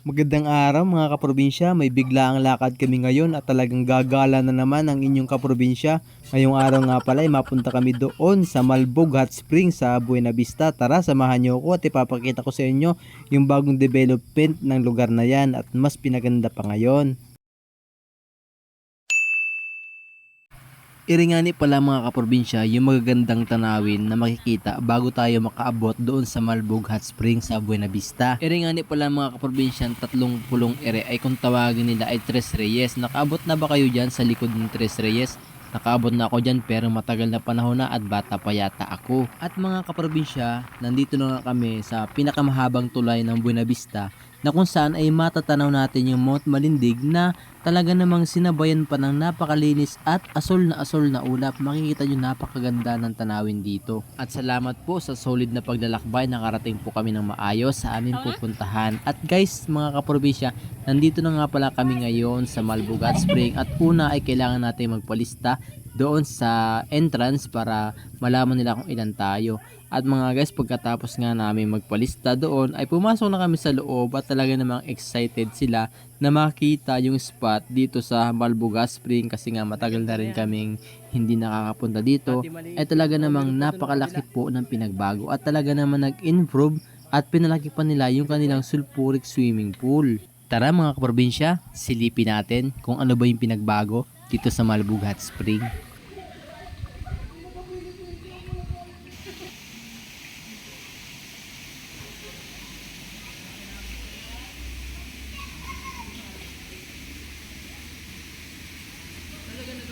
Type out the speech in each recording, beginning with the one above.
Magandang araw mga kaprobinsya, may biglaang lakad kami ngayon at talagang gagala na naman ang inyong kaprobinsya. Ngayong araw nga pala ay mapunta kami doon sa Malbog Hot Springs sa Buena Vista. Tara, samahan niyo ako at ipapakita ko sa inyo yung bagong development ng lugar na yan at mas pinaganda pa ngayon. Iringani pala mga kaprobinsya yung magagandang tanawin na makikita bago tayo makaabot doon sa Malbog Hot Springs sa Buena Vista. Iringani pala mga kaprobinsya tatlong pulong ere ay kung tawagin nila ay Tres Reyes. Nakaabot na ba kayo dyan sa likod ng Tres Reyes? Nakaabot na ako dyan pero matagal na panahon na at bata pa yata ako. At mga kaprobinsya, nandito na kami sa pinakamahabang tulay ng Buena Vista na kung saan ay matatanaw natin yung Mount Malindig na talaga namang sinabayan pa ng napakalinis at asol na asol na ulap. Makikita nyo napakaganda ng tanawin dito. At salamat po sa solid na paglalakbay. Nakarating po kami ng maayos sa aming pupuntahan. At guys, mga kaprobinsya, nandito na nga pala kami ngayon sa Malbugat Spring. At una ay kailangan natin magpalista doon sa entrance para malaman nila kung ilan tayo. At mga guys, pagkatapos nga namin magpalista doon, ay pumasok na kami sa loob at talaga namang excited sila na makita yung spot dito sa Malbuga Spring kasi nga matagal na rin kaming hindi nakakapunta dito. Ay talaga namang napakalaki po ng pinagbago at talaga namang nag-improve at pinalaki pa nila yung kanilang sulfuric swimming pool. Tara mga kaprobinsya, silipin natin kung ano ba yung pinagbago dito sa Malbuga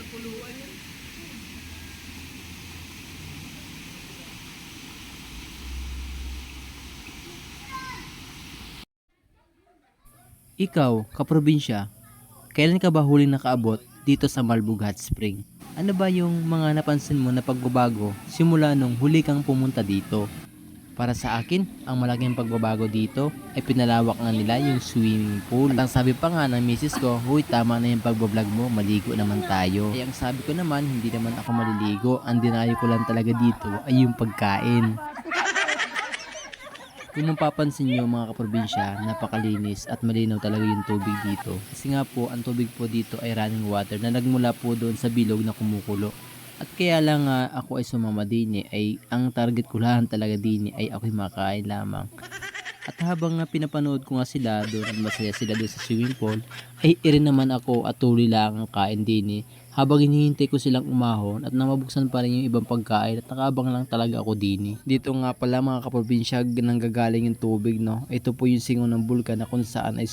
Hot Spring. Ikaw, kaprobinsya, kailan ka ba huling nakaabot dito sa Malbug Hot Spring? Ano ba yung mga napansin mo na pagbabago simula nung huli kang pumunta dito? Para sa akin, ang malaking pagbabago dito ay pinalawak nga nila yung swimming pool. At ang sabi pa nga ng misis ko, huy tama na yung pagbablog mo, maligo naman tayo. Ay ang sabi ko naman, hindi naman ako maliligo. Ang dinayo ko lang talaga dito ay yung pagkain. Kung mapapansin nyo mga kaprobinsya, napakalinis at malinaw talaga yung tubig dito. Kasi nga po, ang tubig po dito ay running water na nagmula po doon sa bilog na kumukulo. At kaya lang nga ako ay sumama din eh, ay ang target ko lang talaga din eh, ay ako'y makain lamang. At habang nga pinapanood ko nga sila doon at masaya sila doon sa swimming pool, ay irin naman ako at tuloy lang ang kain din eh. Habang hinihintay ko silang umahon at namabuksan pa rin yung ibang pagkain at nakabang lang talaga ako din eh. Dito nga pala mga kaprobinsya nanggagaling yung tubig no. Ito po yung singaw ng bulkan na kung saan ay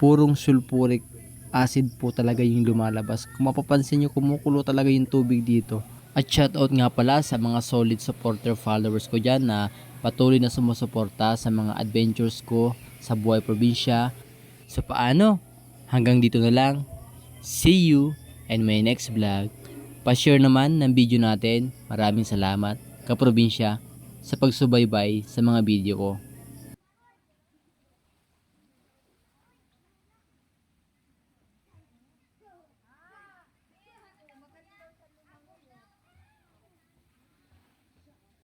purong sulfuric acid po talaga yung lumalabas. Kung mapapansin nyo kumukulo talaga yung tubig dito. At shoutout nga pala sa mga solid supporter followers ko dyan na patuloy na sumusuporta sa mga adventures ko sa buhay probinsya. So paano? Hanggang dito na lang. See you and my next vlog. Pa-share naman ng video natin. Maraming salamat, kaprobinsya, sa pagsubaybay sa mga video ko.